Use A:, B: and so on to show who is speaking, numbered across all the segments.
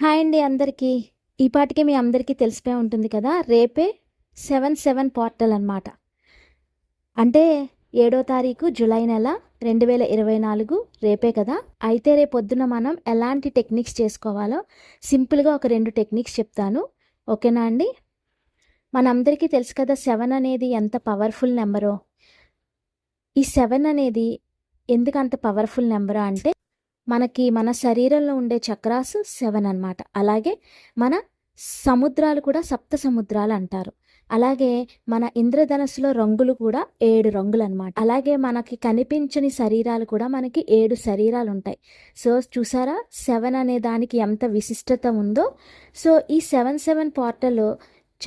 A: Hi అండి అందరికీ. ఈ పాటికి మీ అందరికీ తెలిసిపోయి ఉంటుంది కదా రేపే సెవెన్ సెవెన్ పోర్టల్ అనమాట అంటే ఏడో తారీఖు జూలై నెల రెండు వేల ఇరవై నాలుగు రేపే కదా. అయితే రేపు పొద్దున మనం ఎలాంటి టెక్నిక్స్ చేసుకోవాలో సింపుల్గా ఒక రెండు టెక్నిక్స్ చెప్తాను. ఓకేనా అండి? మనందరికీ తెలుసు కదా సెవెన్ అనేది ఎంత పవర్ఫుల్ నెంబరో. ఈ సెవెన్ అనేది ఎందుకు అంత పవర్ఫుల్ నెంబరో అంటే మనకి మన శరీరంలో ఉండే చక్రాస్ సెవెన్ అనమాట అలాగే మన సముద్రాలు కూడా సప్త సముద్రాలు అంటారు. అలాగే మన ఇంద్రధనస్సులో రంగులు కూడా ఏడు రంగులు అనమాట అలాగే మనకి కనిపించని శరీరాలు కూడా మనకి ఏడు శరీరాలు ఉంటాయి. సో చూసారా? సెవెన్ అనే దానికి ఎంత విశిష్టత ఉందో. సో ఈ సెవెన్ సెవెన్ పోర్టల్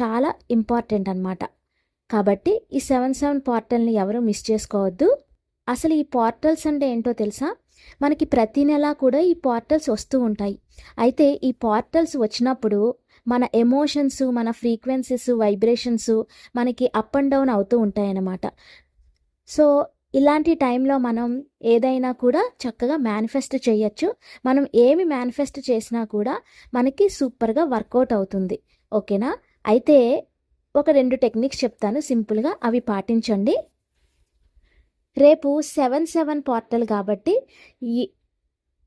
A: చాలా ఇంపార్టెంట్ అన్నమాట. కాబట్టి ఈ సెవెన్ సెవెన్ పోర్టల్ని ఎవరు మిస్ చేసుకోవద్దు. అసలు ఈ పోర్టల్స్ అంటే ఏంటో తెలుసా? మనకి ప్రతి నెల కూడా ఈ పోర్టల్స్ వస్తూ ఉంటాయి. అయితే ఈ పోర్టల్స్ వచ్చినప్పుడు మన ఎమోషన్స్ మన ఫ్రీక్వెన్సీస్ వైబ్రేషన్స్ మనకి అప్ అండ్ డౌన్ అవుతూ ఉంటాయి అన్నమాట సో ఇలాంటి టైంలో మనం ఏదైనా కూడా చక్కగా మేనిఫెస్ట్ చేయొచ్చు. మనం ఏమి మేనిఫెస్ట్ చేసినా కూడా మనకి సూపర్గా వర్కౌట్ అవుతుంది. ఓకేనా అయితే ఒక రెండు టెక్నిక్స్ చెప్తాను. సింపుల్గా అవి పాటించండి. రేపు సెవెన్ సెవెన్ పోర్టల్ కాబట్టి ఈ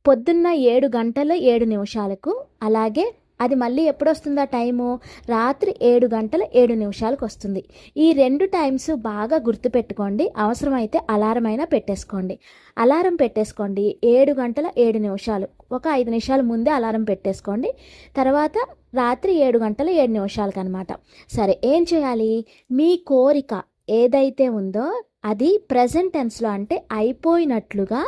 A: పొద్దున్న ఏడు గంటల ఏడు నిమిషాలకు అలాగే అది మళ్ళీ ఎప్పుడు వస్తుందా టైము? రాత్రి ఏడు గంటల ఏడు నిమిషాలకు వస్తుంది. ఈ రెండు టైమ్స్ బాగా గుర్తుపెట్టుకోండి. అవసరమైతే అలారం అయినా పెట్టేసుకోండి. అలారం పెట్టేసుకోండి. ఏడు గంటల ఏడు నిమిషాలు. ఒక ఐదు నిమిషాల ముందే అలారం పెట్టేసుకోండి. తర్వాత రాత్రి ఏడు గంటల ఏడు నిమిషాలకు అనమాట సరే ఏం చేయాలి? మీ కోరిక ఏదైతే ఉందో అది ప్రజెంట్ టెన్స్లో అంటే అయిపోయినట్లుగా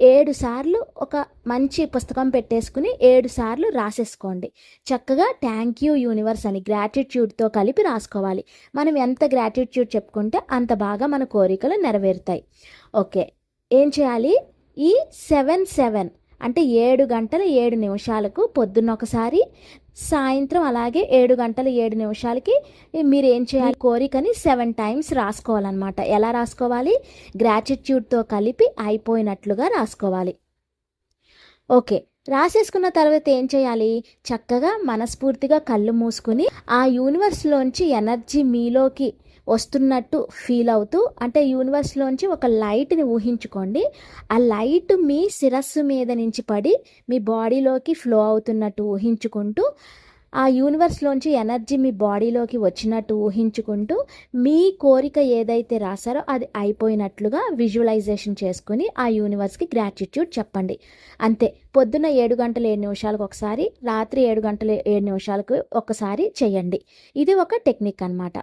A: ఏడు సార్లు ఒక మంచి పుస్తకం పెట్టేసుకుని ఏడు సార్లు రాసేసుకోండి. చక్కగా థ్యాంక్ యూ యూనివర్స్ అని గ్రాటిట్యూడ్తో కలిపి రాసుకోవాలి. మనం ఎంత గ్రాటిట్యూడ్ చెప్పుకుంటే అంత బాగా మన కోరికలు నెరవేరుతాయి. ఓకే ఏం చేయాలి? ఈ సెవెన్ సెవెన్ అంటే ఏడు గంటల ఏడు నిమిషాలకు పొద్దున్న ఒకసారి సాయంత్రం అలాగే ఏడు గంటల ఏడు నిమిషాలకి మీరు ఏం చేయాలి? కోరికని సెవెన్ టైమ్స్ రాసుకోవాలన్నమాట. ఎలా రాసుకోవాలి? గ్రాటిట్యూడ్తో కలిపి అయిపోయినట్లుగా రాసుకోవాలి. ఓకే. రాసేసుకున్న తర్వాత ఏం చేయాలి? చక్కగా మనస్ఫూర్తిగా కళ్ళు మూసుకుని ఆ యూనివర్స్లోంచి ఎనర్జీ మీలోకి వస్తున్నట్టు ఫీల్ అవుతూ అంటే యూనివర్స్లోంచి ఒక లైట్ని ఊహించుకోండి. ఆ లైట్ మీ శిరస్సు మీద నుంచి పడి మీ బాడీలోకి ఫ్లో అవుతున్నట్టు ఊహించుకుంటూ ఆ యూనివర్స్లోంచి ఎనర్జీ మీ బాడీలోకి వచ్చినట్టు ఊహించుకుంటూ మీ కోరిక ఏదైతే రాసారో అది అయిపోయినట్లుగా విజువలైజేషన్ చేసుకుని ఆ యూనివర్స్కి గ్రాటిట్యూడ్ చెప్పండి. అంతే పొద్దున్న ఏడు గంటల ఏడు నిమిషాలకు ఒకసారి రాత్రి ఏడు గంటల ఏడు నిమిషాలకు ఒకసారి చేయండి. ఇది ఒక టెక్నిక్ అనమాట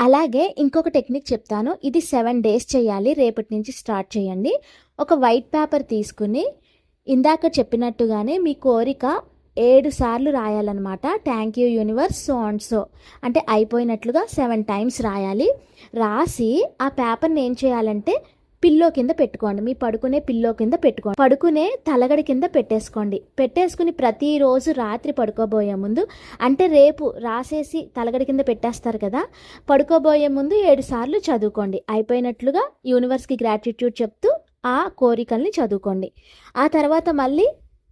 A: అలాగే ఇంకొక టెక్నిక్ చెప్తాను. ఇది సెవెన్ డేస్ చేయాలి. రేపటి నుంచి స్టార్ట్ చేయండి. ఒక వైట్ పేపర్ తీసుకుని ఇందాక చెప్పినట్టుగానే మీ కోరిక ఏడు సార్లు రాయాలన్నమాట. Thank you universe so and so. అంటే అయిపోయినట్లుగా సెవెన్ టైమ్స్ రాయాలి. రాసి ఆ పేపర్ని ఏం చేయాలంటే పిల్లో కింద పెట్టుకోండి. మీ పడుకునే పిల్లో కింద పెట్టుకోండి. పడుకునే తలగడి కింద పెట్టేసుకోండి. పెట్టేసుకుని ప్రతిరోజు రాత్రి పడుకోబోయే ముందు అంటే రేపు రాసేసి తలగడి కింద పెట్టేస్తారు కదా పడుకోబోయే ముందు ఏడు సార్లు చదువుకోండి. అయిపోయినట్లుగా యూనివర్స్కి గ్రాటిట్యూడ్ చెప్తూ ఆ కోరికల్ని చదువుకోండి. ఆ తర్వాత మళ్ళీ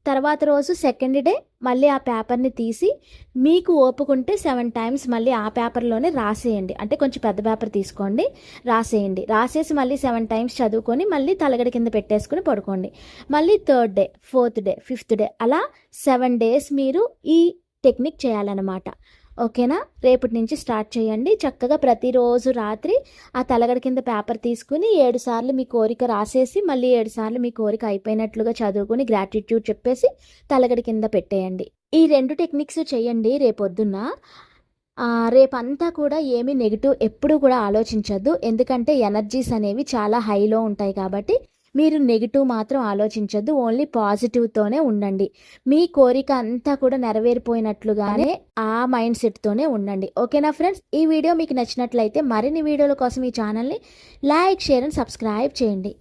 A: తర్వాత రోజు సెకండ్ డే మళ్ళీ ఆ పేపర్ని తీసి మీకు ఓపుకుంటే సెవెన్ టైమ్స్ మళ్ళీ ఆ పేపర్లోనే రాసేయండి. అంటే కొంచెం పెద్ద పేపర్ తీసుకోండి రాసేయండి. రాసేసి మళ్ళీ సెవెన్ టైమ్స్ చదువుకొని మళ్ళీ తలగడి కింద పెట్టేసుకుని పడుకోండి. మళ్ళీ third day fourth day fifth day అలా సెవెన్ డేస్ మీరు ఈ టెక్నిక్ చేయాలన్నమాట. ఓకేనా? రేపటి నుంచి స్టార్ట్ చేయండి. చక్కగా ప్రతిరోజు రాత్రి ఆ తలగడ కింద పేపర్ తీసుకుని ఏడు సార్లు మీ కోరిక రాసేసి మళ్ళీ ఏడు సార్లు మీ కోరిక అయిపోయినట్లుగా చదువుకుని గ్రాటిట్యూడ్ చెప్పేసి తలగడ కింద పెట్టేయండి. ఈ రెండు టెక్నిక్స్ చేయండి రేపొద్దున్న. రేపంతా కూడా ఏమీ నెగిటివ్ ఎప్పుడూ కూడా ఆలోచించద్దు. ఎందుకంటే ఎనర్జీస్ అనేవి చాలా హైలో ఉంటాయి కాబట్టి మీరు నెగిటివ్ మాత్రం ఆలోచించద్దు ఓన్లీ పాజిటివ్తోనే ఉండండి. మీ కోరిక అంతా కూడా నెరవేరిపోయినట్లుగానే ఆ మైండ్ సెట్తోనే ఉండండి. ఓకేనా ఫ్రెండ్స్? ఈ వీడియో మీకు నచ్చినట్లయితే మరిన్ని వీడియోల కోసం ఈ ఛానల్ని లైక్ షేర్ అండ్ సబ్స్క్రైబ్ చేయండి.